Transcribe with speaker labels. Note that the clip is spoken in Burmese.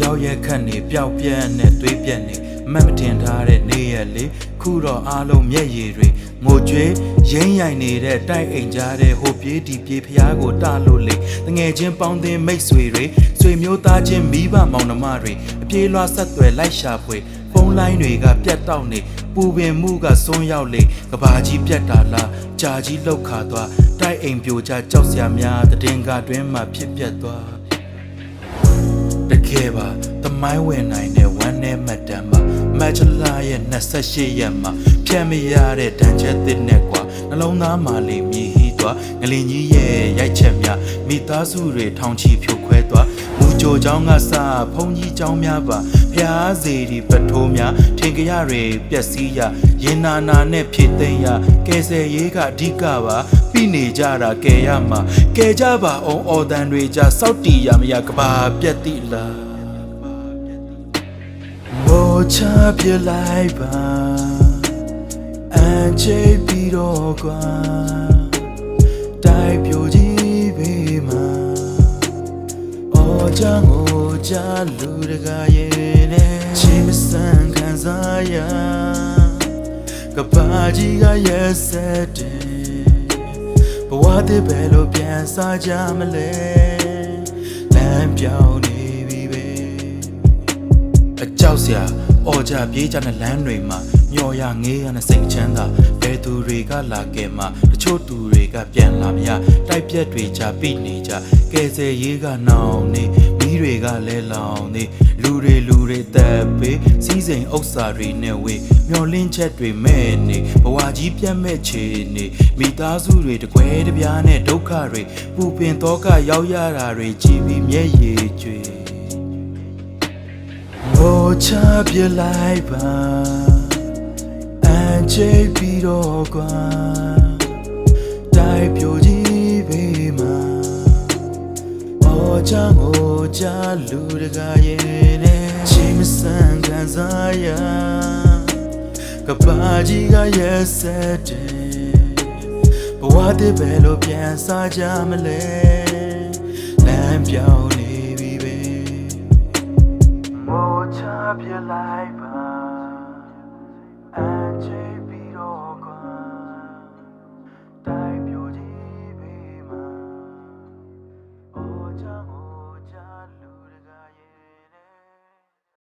Speaker 1: တွေရောက်ရက်ခတ်နေပျောက်ပြက်နဲ့သွေးပြက်နေအမတ်မတင်ထားတဲ့နေရက်လေခုတော့အားလုံးမျက်ရည်တွေငိုကြွေးရင်းရိုင်နေတဲ့တိုက်အိမ်ကြားတဲ့ဟိုပြေးဒီပြေးဖျားကိုတလို့လေတငယ်ချင်းပေါင်းတင်မိတ်ဆွေတွေဆွေမျိုးသားချင်းမိဘမောင်နှမတွေအပြေးလွှားဆက်သွယ်လိုက်ရှာဖွေဖုန်းလိုင်းတွေကပြတ်တောက်နေပူပင်မှုကစွန်းရောက်လေကဘာကြီးပြတ်တာလားကြာကြီးလောက်ခါသွားတိုက်အိမ်ပြိုကျကြောက်စရာများတည်င်္ဂတွင်မှဖြစ်ပြတ်သွား တကယ်ပါသမိုင်းဝင်နိုင်တဲ့ဝမ်းနဲ့မှတ်တမ်းမှာမက်ချလာရဲ့28ရက်မှာဖြတ်မရတဲ့တန်ချက်သစ်နဲ့ကွာနှလုံးသားမှာလေမြည်ဟီးသွားငလင်ကြီးရဲ့ရိုက်ချက်များမိသားစုတွေထောင်ချီဖြိုခွဲသွားမူကြိုเจ้าကစဖုန်ကြီးเจ้าများပါဖျားစီဒီပထိုးများထင်ကြရတွေပျက်စီးရရင်နာနာနဲ့ဖြစ်သိမ်းရကဲဆယ်ရေးကအဓိကပါပြီးနေကြတာကဲရမှာကဲကြပါအောင်အော်တန်တွေကြစောက်တီရမရကဘာပြက်တိလား မောချပြလိုက်ပါအန်ချေပြီးတော့ကွာတိုက်ပြိုကြီးဘေးမှာအော်ချငိုချလူတကာရဲ့နဲ့ချစ်မဆန်ခံစားရကပါကြီးကရဲ့ဆက်တယ်ဘဝတည်းပဲလို့ပြန်စားကြမလဲလမ်းပြောင်းနေပြီပဲ အကြောက်စရာအော်ကြပြေးကြတဲ့လမ်းတွေမှာမျော်ရငေးရတဲ့စိတ်ချမ်းသာဘယ်သူတွေကလာခဲ့မှတချို့သူတွေကပြန်လာမရတိုက်ပြက်တွေကြပြိနေကြကဲဆယ်ရေးကနောင်နေမိတွေကလဲလောင်နေလူတွေလူတွေတက်ပေးစီးစိမ်ဥစ္စာတွေနဲ့ဝေးမျော်လင့်ချက်တွေမဲ့နေဘဝကြီးပြတ်မဲ့ချေနေမိသားစုတွေတကွဲတပြားနဲ့ဒုက္ခတွေပူပင်တော့ကရောက်ရတာတွေကြည်ပြီးမျက်ရည်ကြွေ မောချပြလိုက်ပါအန်ချေပြီးတော့ကွာတိုက်ပြိုကြီးဘေးမှာမောချငိုချလူတကာရဲ့နဲ့ချင်းမဆန်ခံစားရကပါကြီးကရဲ့ဆက်တယ်ဘဝတည်းပဲလို့ပြန်စားကြမလဲလမ်းပြောင်း နေပြီပဲမောချပြလိုက်